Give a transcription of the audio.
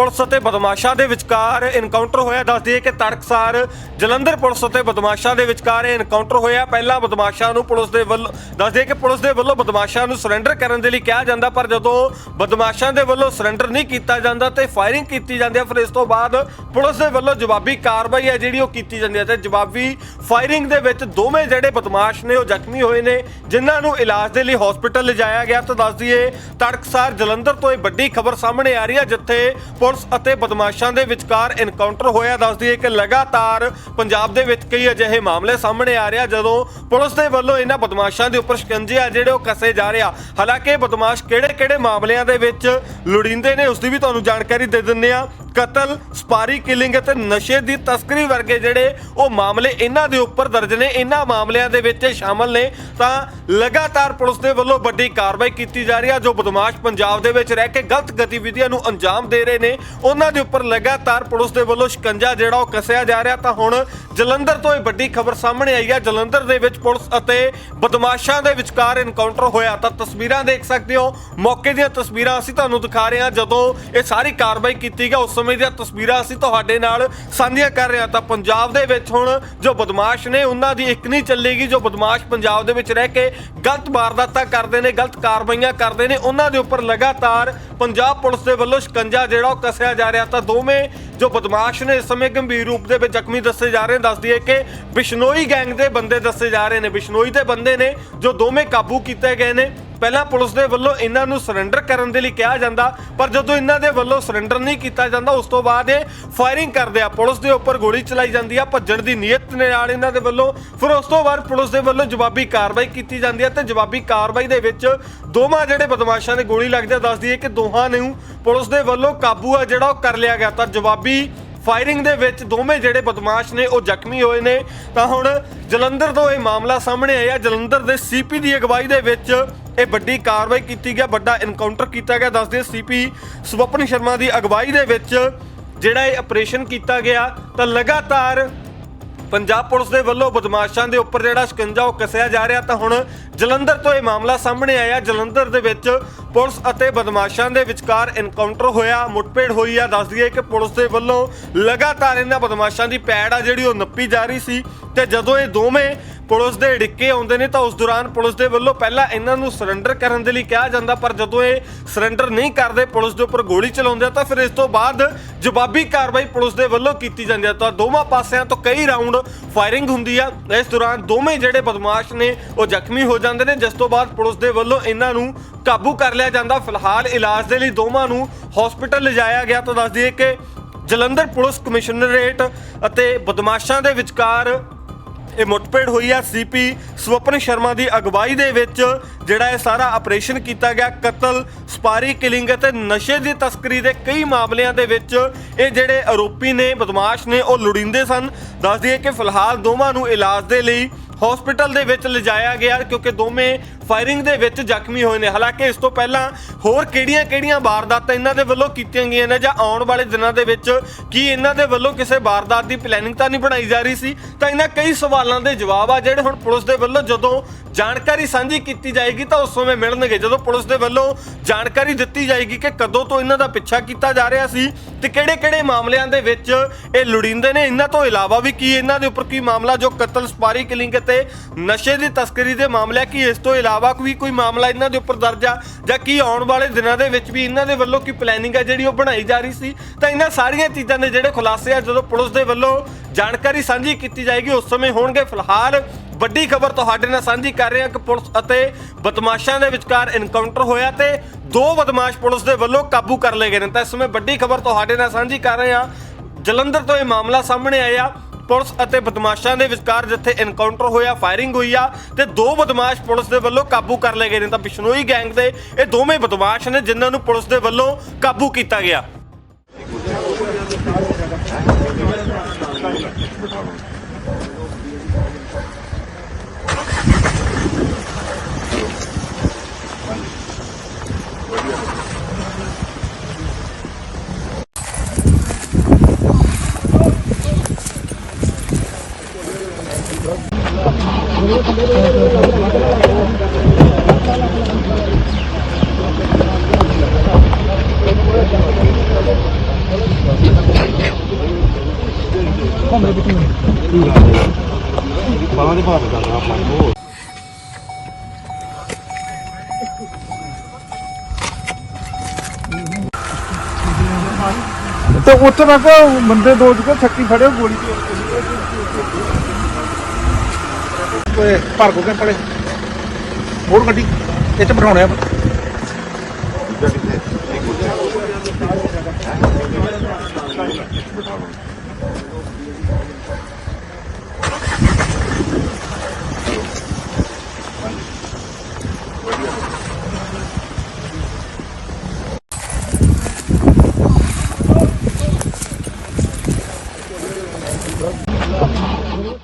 Police ਅਤੇ ਬਦਮਾਸ਼ਾਂ ਦੇ ਵਿਚਕਾਰ ਇਨਕਾਊਂਟਰ ਹੋਇਆ। ਦੱਸ ਦਈਏ ਕਿ ਤੜਕਸਾਰ ਜਲੰਧਰ ਪੁਲਿਸ ਅਤੇ ਬਦਮਾਸ਼ਾਂ ਦੇ ਵਿਚਕਾਰ ਇਹ ਇਨਕਾਊਂਟਰ ਹੋਇਆ। ਪਹਿਲਾਂ ਬਦਮਾਸ਼ਾਂ ਨੂੰ ਪੁਲਿਸ ਦੇ ਵੱਲੋਂ ਦੱਸਦੀ ਦਈਏ ਕਿ ਪੁਲਿਸ ਦੇ ਵੱਲੋਂ ਬਦਮਾਸ਼ਾਂ ਨੂੰ ਸਰੈਂਡਰ ਕਰਨ ਦੇ ਲਈ ਕਿਹਾ ਜਾਂਦਾ, ਪਰ ਜਦੋਂ ਬਦਮਾਸ਼ਾਂ ਦੇ ਵੱਲੋਂ ਸਰੈਂਡਰ ਨਹੀਂ ਕੀਤਾ ਜਾਂਦਾ ਤੇ ਫਾਇਰਿੰਗ ਕੀਤੀ ਜਾਂਦੀ ਹੈ, ਫਿਰ ਇਸ ਤੋਂ ਬਾਅਦ ਪੁਲਿਸ ਦੇ ਵੱਲੋਂ ਜਵਾਬੀ ਕਾਰਵਾਈ ਹੈ ਜਿਹੜੀ ਉਹ ਕੀਤੀ ਜਾਂਦੀ ਹੈ। ਤੇ ਜਵਾਬੀ ਫਾਇਰਿੰਗ ਦੇ ਵਿੱਚ ਦੋਵੇਂ ਜਿਹੜੇ ਬਦਮਾਸ਼ ਨੇ ਉਹ ਜ਼ਖਮੀ ਹੋਏ ਨੇ, ਜਿਨ੍ਹਾਂ ਨੂੰ ਇਲਾਜ ਦੇ ਲਈ ਹਸਪੀਟਲ ਲਿਜਾਇਆ ਗਿਆ। ਤਾਂ ਦੱਸ ਦਈਏ, ਤੜਕਸਾਰ ਜਲੰਧਰ ਤੋਂ ਇਹ ਵੱਡੀ ਖਬਰ ਸਾਹਮਣੇ ਆ ਰਹੀ ਹੈ, ਜਿੱਥੇ ਪੁਲਿਸ ਅਤੇ ਬਦਮਾਸ਼ਾਂ ਦੇ ਵਿਚਕਾਰ ਐਨਕਾਊਂਟਰ ਹੋਇਆ ਦੱਸਦੀ ਦਈਏ ਕਿ ਲਗਾਤਾਰ ਪੰਜਾਬ ਦੇ ਵਿੱਚ ਕਈ ਅਜਿਹੇ ਮਾਮਲੇ ਸਾਹਮਣੇ ਆ ਰਿਹਾ ਜਦੋਂ ਪੁਲਿਸ ਦੇ ਵੱਲੋਂ ਇਹਨਾਂ ਬਦਮਾਸ਼ਾਂ ਦੇ ਉੱਪਰ ਸ਼ਿਕੰਜੇ ਆ ਜਿਹੜੇ ਉਹ ਕੱਸੇ ਜਾ ਰਿਹਾ ਹਾਲਾਂਕਿ ਬਦਮਾਸ਼ ਕਿਹੜੇ-ਕਿਹੜੇ ਮਾਮਲਿਆਂ ਦੇ ਵਿੱਚ ਲੋੜੀਂਦੇ ਨੇ, ਉਸ ਦੀ ਵੀ ਤੁਹਾਨੂੰ ਜਾਣਕਾਰੀ ਦੇ ਦਿੰਦੇ ਆ ਕਤਲ, ਸਪਾਰੀ ਕਿਲਿੰਗ ਅਤੇ ਨਸ਼ੇ ਦੀ ਤਸਕਰੀ ਵਰਗੇ ਜਿਹੜੇ ਉਹ ਮਾਮਲੇ ਇਹਨਾਂ ਦੇ ਉੱਪਰ ਦਰਜ ਨੇ, ਇਹਨਾਂ ਮਾਮਲਿਆਂ ਦੇ ਵਿੱਚ ਇਹ ਸ਼ਾਮਲ ਨੇ। ਤਾਂ ਲਗਾਤਾਰ ਪੁਲਿਸ ਦੇ ਵੱਲੋਂ ਵੱਡੀ ਕਾਰਵਾਈ ਕੀਤੀ ਜਾ ਰਹੀ ਹੈ ਜੋ ਬਦਮਾਸ਼ ਪੰਜਾਬ ਦੇ ਵਿੱਚ ਰਹਿ ਕੇ ਗਲਤ ਗਤੀਵਿਧੀਆਂ ਨੂੰ ਅੰਜਾਮ ਦੇ ਰਹੇ ਨੇ। ਉਹਨਾਂ ਦੇ ਉੱਪਰ ਲਗਾਤਾਰ ਪੁਲਿਸ ਦੇ ਵੱਲੋਂ ਸ਼ਿਕੰਜਾ ਜਿਹੜਾ ਉਹ ਕੱਸਿਆ ਜਾ ਰਿਹਾ। ਤਾਂ ਹੁਣ ਜਲੰਧਰ ਤੋਂ ਇਹ ਵੱਡੀ ਖਬਰ ਸਾਹਮਣੇ ਆਈ ਹੈ ਜਲੰਧਰ ਦੇ ਵਿੱਚ ਪੁਲਿਸ ਅਤੇ ਬਦਮਾਸ਼ਾਂ ਦੇ ਵਿਚਕਾਰ ਐਨਕਾਊਂਟਰ ਹੋਇਆ। ਤਾਂ ਤਸਵੀਰਾਂ ਦੇਖ ਸਕਦੇ ਹੋ। ਮੌਕੇ ਦੀਆਂ ਤਸਵੀਰਾਂ ਅਸੀਂ ਤੁਹਾਨੂੰ ਦਿਖਾ ਰਹੇ ਹਾਂ। ਜਦੋਂ ਇਹ ਸਾਰੀ ਕਾਰਵਾਈ ਕੀਤੀ ਗਈ, ਉਸ ਸਮੇਂ ਦੀਆਂ ਤਸਵੀਰਾਂ ਅਸੀਂ ਤੁਹਾਡੇ ਨਾਲ ਸਾਂਝੀਆਂ ਕਰ ਰਹੇ ਹਾਂ। ਤਾਂ ਪੰਜਾਬ ਦੇ ਵਿੱਚ ਹੁਣ ਜੋ ਬਦਮਾਸ਼ ਨੇ, ਉਹਨਾਂ ਦੀ ਇੱਕ ਨਹੀਂ ਚੱਲੇਗੀ। ਜੋ ਬਦਮਾਸ਼ ਪੰਜਾਬ ਦੇ ਵਿੱਚ ਰਹਿ ਕੇ ਗਲਤ ਵਾਰਦਾਤਾਂ ਕਰਦੇ ਨੇ, ਗਲਤ ਕਾਰਵਾਈਆਂ ਕਰਦੇ ਨੇ, ਉਹਨਾਂ ਦੇ ਉੱਪਰ ਲਗਾਤਾਰ ਪੰਜਾਬ ਪੁਲਿਸ ਦੇ ਵੱਲੋਂ ਸ਼ਿਕੰਜਾ ਜਿਹੜਾ ਉਹ ਕੱਸਿਆ ਜਾ ਰਿਹਾ। ਤਾਂ ਦੋਵੇਂ ਜੋ ਬਦਮਾਸ਼ ਨੇ, ਇਸ ਸਮੇਂ ਗੰਭੀਰ ਰੂਪ ਦੇ ਵਿੱਚ ਜ਼ਖਮੀ ਦੱਸੇ ਜਾ ਰਹੇ ਨੇ। ਦੱਸ ਦਈਏ ਕਿ ਬਿਸ਼ਨੋਈ ਗੈਂਗ ਦੇ ਬੰਦੇ ਦੱਸੇ ਜਾ ਰਹੇ ਨੇ। ਬਿਸ਼ਨੋਈ ਦੇ ਬੰਦੇ ਨੇ ਜੋ ਦੋਵੇਂ ਕਾਬੂ ਕੀਤੇ ਗਏ ਨੇ। ਪਹਿਲਾਂ ਪੁਲਿਸ ਦੇ ਵੱਲੋਂ ਇਹਨਾਂ ਨੂੰ ਸਰੈਂਡਰ ਕਰਨ ਦੇ ਲਈ ਕਿਹਾ ਜਾਂਦਾ, ਪਰ ਜਦੋਂ ਇਹਨਾਂ ਦੇ ਵੱਲੋਂ ਸਰੈਂਡਰ ਨਹੀਂ ਕੀਤਾ ਜਾਂਦਾ, ਉਸ ਤੋਂ ਬਾਅਦ ਇਹ ਫਾਇਰਿੰਗ ਕਰਦੇ ਆ। ਪੁਲਿਸ ਦੇ ਉੱਪਰ ਗੋਲੀ ਚਲਾਈ ਜਾਂਦੀ ਆ, ਭੱਜਣ ਦੀ ਨੀਅਤ ਦੇ ਨਾਲ ਇਹਨਾਂ ਦੇ ਵੱਲੋਂ। ਫਿਰ ਉਸ ਤੋਂ ਬਾਅਦ ਪੁਲਿਸ ਦੇ ਵੱਲੋਂ ਜਵਾਬੀ ਕਾਰਵਾਈ ਕੀਤੀ ਜਾਂਦੀ ਹੈ ਤੇ ਜਵਾਬੀ ਕਾਰਵਾਈ ਦੇ ਵਿੱਚ ਦੋਵਾਂ ਜਿਹੜੇ ਬਦਮਾਸ਼ਾਂ ਨੇ ਗੋਲੀ ਲੱਗਦੀ ਆ ਦੱਸਦੀ ਹੈ ਕਿ ਦੋਹਾਂ ਨੂੰ ਪੁਲਿਸ ਦੇ ਵੱਲੋਂ ਕਾਬੂ ਆ ਜਿਹੜਾ ਉਹ ਕਰ ਲਿਆ ਗਿਆ। ਤਾਂ ਜਵਾਬੀ ਫਾਇਰਿੰਗ ਦੇ ਵਿੱਚ ਦੋਵੇਂ ਜਿਹੜੇ ਬਦਮਾਸ਼ ਨੇ, ਉਹ ਜ਼ਖਮੀ ਹੋਏ ਨੇ। ਤਾਂ ਹੁਣ ਜਲੰਧਰ ਤੋਂ ਇਹ ਮਾਮਲਾ ਸਾਹਮਣੇ ਆਇਆ। ਜਲੰਧਰ ਦੇ ਸੀਪੀ ਦੀ ਅਗਵਾਈ ਦੇ ਵਿੱਚ ਇਹ ਵੱਡੀ ਕਾਰਵਾਈ ਕੀਤੀ ਗਿਆ, ਵੱਡਾ ਐਨਕਾਊਂਟਰ ਕੀਤਾ ਗਿਆ। ਦੱਸਦੇ ਸੀਪੀ ਸਵਪਨ ਸ਼ਰਮਾ ਦੀ ਅਗਵਾਈ ਦੇ ਵਿੱਚ ਜਿਹੜਾ ਇਹ ਆਪਰੇਸ਼ਨ ਕੀਤਾ ਗਿਆ, ਤਾਂ ਲਗਾਤਾਰ ਪੰਜਾਬ ਪੁਲਿਸ ਦੇ ਵੱਲੋਂ ਬਦਮਾਸ਼ਾਂ ਦੇ ਉੱਪਰ ਜਿਹੜਾ ਸ਼ਿਕੰਜਾ ਉਹ ਕੱਸਿਆ ਜਾ ਰਿਹਾ। ਤਾਂ ਹੁਣ ਜਲੰਧਰ ਤੋਂ ਇਹ ਮਾਮਲਾ ਸਾਹਮਣੇ ਆਇਆ। ਜਲੰਧਰ ਦੇ ਵਿੱਚ ਪੁਲਿਸ ਅਤੇ ਬਦਮਾਸ਼ਾਂ ਦੇ ਵਿਚਕਾਰ ਐਨਕਾਊਂਟਰ ਹੋਇਆ, ਮੁੱਠਭੇੜ ਹੋਈ ਆ। ਦੱਸ ਦਈਏ ਕਿ ਪੁਲਿਸ ਦੇ ਵੱਲੋਂ ਲਗਾਤਾਰ ਇਹਨਾਂ ਬਦਮਾਸ਼ਾਂ ਦੀ ਪੈੜ ਆ ਜਿਹੜੀ ਉਹ ਨੱਪੀ ਜਾ ਰਹੀ ਸੀ। ਤੇ ਜਦੋਂ ਇਹ ਦੋਵੇਂ ਪੁਲਿਸ ਦੇ ਢਿੱਕੇ ਆਉਂਦੇ ਨੇ ਤਾਂ ਉਸ ਦੌਰਾਨ ਪੁਲਿਸ ਦੇ ਵੱਲੋਂ ਪਹਿਲਾਂ ਇਹਨਾਂ ਨੂੰ ਸਰੈਂਡਰ ਕਰਨ ਦੇ ਲਈ ਕਿਹਾ ਜਾਂਦਾ, ਪਰ ਜਦੋਂ ਇਹ ਸਰੈਂਡਰ ਨਹੀਂ ਕਰਦੇ, ਪੁਲਿਸ ਦੇ ਉੱਪਰ ਗੋਲੀ ਚਲਾਉਂਦੇ ਆ ਤਾਂ ਫਿਰ ਇਸ ਤੋਂ ਬਾਅਦ ਜਵਾਬੀ ਕਾਰਵਾਈ ਪੁਲਿਸ ਦੇ ਵੱਲੋਂ ਕੀਤੀ ਜਾਂਦੀ ਹੈ ਤਾਂ ਦੋਵਾਂ ਪਾਸਿਆਂ ਤੋਂ ਕਈ ਰਾਉਂਡ ਫਾਇਰਿੰਗ ਹੁੰਦੀ ਆ। ਇਸ ਦੌਰਾਨ ਦੋਵੇਂ ਜਿਹੜੇ ਬਦਮਾਸ਼ ਨੇ, ਉਹ ਜ਼ਖਮੀ ਹੋ ਜਾਂਦੇ ਨੇ, ਜਿਸ ਤੋਂ ਬਾਅਦ ਪੁਲਿਸ ਦੇ ਵੱਲੋਂ ਇਹਨਾਂ ਨੂੰ ਕਾਬੂ ਕਰ ਲਿਆ ਜਾਂਦਾ। ਫਿਲਹਾਲ ਇਲਾਜ ਦੇ ਲਈ ਦੋਵਾਂ ਨੂੰ ਹਸਪੀਟਲ ਲਿਜਾਇਆ ਗਿਆ। ਤਾਂ ਦੱਸ ਦਈਏ ਕਿ ਜਲੰਧਰ ਪੁਲਿਸ ਕਮਿਸ਼ਨਰੇਟ ਅਤੇ ਬਦਮਾਸ਼ਾਂ ਦੇ ਵਿਚਕਾਰ ਇਹ ਮੁੱਠਭੇੜ ਹੋਈ ਆ ਸੀਪੀ ਸਵਪਨ ਸ਼ਰਮਾ ਦੀ ਅਗਵਾਈ ਦੇ ਵਿੱਚ, ਜਿਹੜਾ ਇਹ ਸਾਰਾ ਆਪਰੇਸ਼ਨ ਕੀਤਾ ਗਿਆ, ਕਤਲ, ਸਪਾਰੀ ਕਿਲਿੰਗ ਅਤੇ ਨਸ਼ੇ ਦੀ ਤਸਕਰੀ ਦੇ ਕਈ ਮਾਮਲਿਆਂ ਦੇ ਵਿੱਚ, ਇਹ ਜਿਹੜੇ ਆਰੋਪੀ ਨੇ, ਬਦਮਾਸ਼ ਨੇ, ਉਹ ਲੁੜਿੰਦੇ ਸਨ। ਦੱਸ ਦਈਏ ਕਿ ਫਿਲਹਾਲ ਦੋਵਾਂ ਨੂੰ ਇਲਾਜ ਦੇ ਲਈ ਹਸਪੀਟਲ ਦੇ ਵਿੱਚ ਲਿਜਾਇਆ ਗਿਆ, ਕਿਉਂਕਿ ਦੋਵੇਂ ਫਾਇਰਿੰਗ ਦੇ ਵਿੱਚ ਜ਼ਖਮੀ ਹੋਏ ਨੇ। ਹਾਲਾਂਕਿ ਇਸ ਤੋਂ ਪਹਿਲਾਂ ਹੋਰ ਕਿਹੜੀਆਂ-ਕਿਹੜੀਆਂ ਵਾਰਦਾਤਾਂ ਇਹਨਾਂ ਦੇ ਵੱਲੋਂ ਕੀਤੀਆਂ ਗਈਆਂ ਨੇ ਜਾਂ ਆਉਣ ਵਾਲੇ ਦਿਨਾਂ ਦੇ ਵਿੱਚ ਕੀ ਇਹਨਾਂ ਦੇ ਵੱਲੋਂ ਕਿਸੇ ਵਾਰਦਾਤ ਦੀ ਪਲੈਨਿੰਗ ਤਾਂ ਨਹੀਂ ਬਣਾਈ ਜਾ ਰਹੀ ਸੀ? ਤਾਂ ਇਹਨਾਂ ਕਈ ਸਵਾਲਾਂ ਦੇ ਜਵਾਬ ਆ ਜਿਹੜੇ ਹੁਣ ਪੁਲਿਸ ਦੇ ਵੱਲੋਂ ਜਦੋਂ ਜਾਣਕਾਰੀ ਸਾਂਝੀ ਕੀਤੀ ਜਾਏਗੀ ਤਾਂ ਉਸ ਸਮੇਂ ਮਿਲਣਗੇ। ਜਦੋਂ ਪੁਲਿਸ ਦੇ ਵੱਲੋਂ ਜਾਣਕਾਰੀ ਦਿੱਤੀ ਜਾਏਗੀ ਕਿ ਕਦੋਂ ਤੋਂ ਇਹਨਾਂ ਦਾ ਪਿੱਛਾ ਕੀਤਾ ਜਾ ਰਿਹਾ ਸੀ ਤੇ ਕਿਹੜੇ-ਕਿਹੜੇ ਮਾਮਲਿਆਂ ਦੇ ਵਿੱਚ ਇਹ ਲੁੜਿੰਦੇ ਨੇ, ਇਹਨਾਂ ਤੋਂ ਇਲਾਵਾ ਵੀ ਕੀ ਇਹਨਾਂ ਦੇ ਉੱਪਰ ਕੀ ਮਾਮਲਾ ਜੋ ਕਤਲ, ਸਪਾਰੀ ਕਿਲਿੰਗ ਅਤੇ ਨਸ਼ੇ ਦੀ ਤਸਕਰੀ ਦੇ ਮਾਮਲੇ ਕੀ ਇਸ ਤੋਂ ਇਲਾਵਾ ਕੋਈ ਕੋਈ ਮਾਮਲਾ ਇਹਨਾਂ ਦੇ ਉੱਪਰ ਦਰਜ ਆ ਜਾਂ ਕੀ ਆਉਣ ਵਾਲੇ ਦਿਨਾਂ ਦੇ ਵਿੱਚ ਵੀ ਇਹਨਾਂ ਦੇ ਵੱਲੋਂ ਕੀ ਪਲੈਨਿੰਗ ਹੈ ਜਿਹੜੀ ਉਹ ਬਣਾਈ ਜਾ ਰਹੀ ਸੀ, ਤਾਂ ਇਹਨਾਂ ਸਾਰੀਆਂ ਚੀਜ਼ਾਂ ਦੇ ਜਿਹੜੇ ਖੁਲਾਸੇ ਆ ਜਦੋਂ ਪੁਲਿਸ ਦੇ ਵੱਲੋਂ ਜਾਣਕਾਰੀ ਸਾਂਝੀ ਕੀਤੀ ਜਾਏਗੀ, ਉਸ ਸਮੇਂ ਹੋਣਗੇ ਫਿਲਹਾਲ ਵੱਡੀ ਖਬਰ ਤੁਹਾਡੇ ਨਾਲ ਸਾਂਝੀ ਕਰ ਰਹੇ ਹਾਂ ਕਿ ਪੁਲਿਸ ਅਤੇ ਬਦਮਾਸ਼ਾਂ ਦੇ ਵਿਚਕਾਰ ਇਨਕਾਊਂਟਰ ਹੋਇਆ ਤੇ ਦੋ ਬਦਮਾਸ਼ ਪੁਲਿਸ ਦੇ ਵੱਲੋਂ ਕਾਬੂ ਕਰ ਲਏ ਗਏ ਨੇ। ਤਾਂ ਇਸ ਸਮੇਂ ਵੱਡੀ ਖਬਰ ਤੁਹਾਡੇ ਨਾਲ ਸਾਂਝੀ ਕਰ ਰਹੇ ਹਾਂ। ਜਲੰਧਰ ਤੋਂ ਇਹ ਮਾਮਲਾ ਸਾਹਮਣੇ ਆਇਆ। ਪੁਲਿਸ ਅਤੇ ਬਦਮਾਸ਼ਾਂ ਦੇ ਵਿਚਕਾਰ ਜਿੱਥੇ ਐਨਕਾਊਂਟਰ ਹੋਇਆ ਫਾਇਰਿੰਗ ਹੋਈ ਆ, ਤੇ ਦੋ ਬਦਮਾਸ਼ ਪੁਲਿਸ ਦੇ ਵੱਲੋਂ ਕਾਬੂ ਕਰ ਲਏ ਗਏ ਨੇ। ਤਾਂ ਬਿਸ਼ਨੋਈ ਗੈਂਗ ਦੇ ਇਹ ਦੋਵੇਂ ਬਦਮਾਸ਼ ਨੇ ਜਿਨ੍ਹਾਂ ਨੂੰ ਪੁਲਿਸ ਦੇ ਵੱਲੋਂ ਕਾਬੂ ਕੀਤਾ ਗਿਆ। ਤੇ ਉੱਥੇ ਮੈਂ ਕਿਹਾ ਬੰਦੇ ਦੋ ਜਗ੍ਹਾ ਛੱਕੀ ਫੜੇ ਗੋਲੀ ਤੇ। ਕੋਲੇ ਭਾਰਗੋ ਕੈਂਪ ਵਾਲੇ ਹੋਰ ਗੱਡੀ ਇੱਥੇ ਬਿਠਾਉਣੇ ਆ ਦੂਜਾ ਕਿੱਥੇ ਇੱਕ ਉੱਥੇ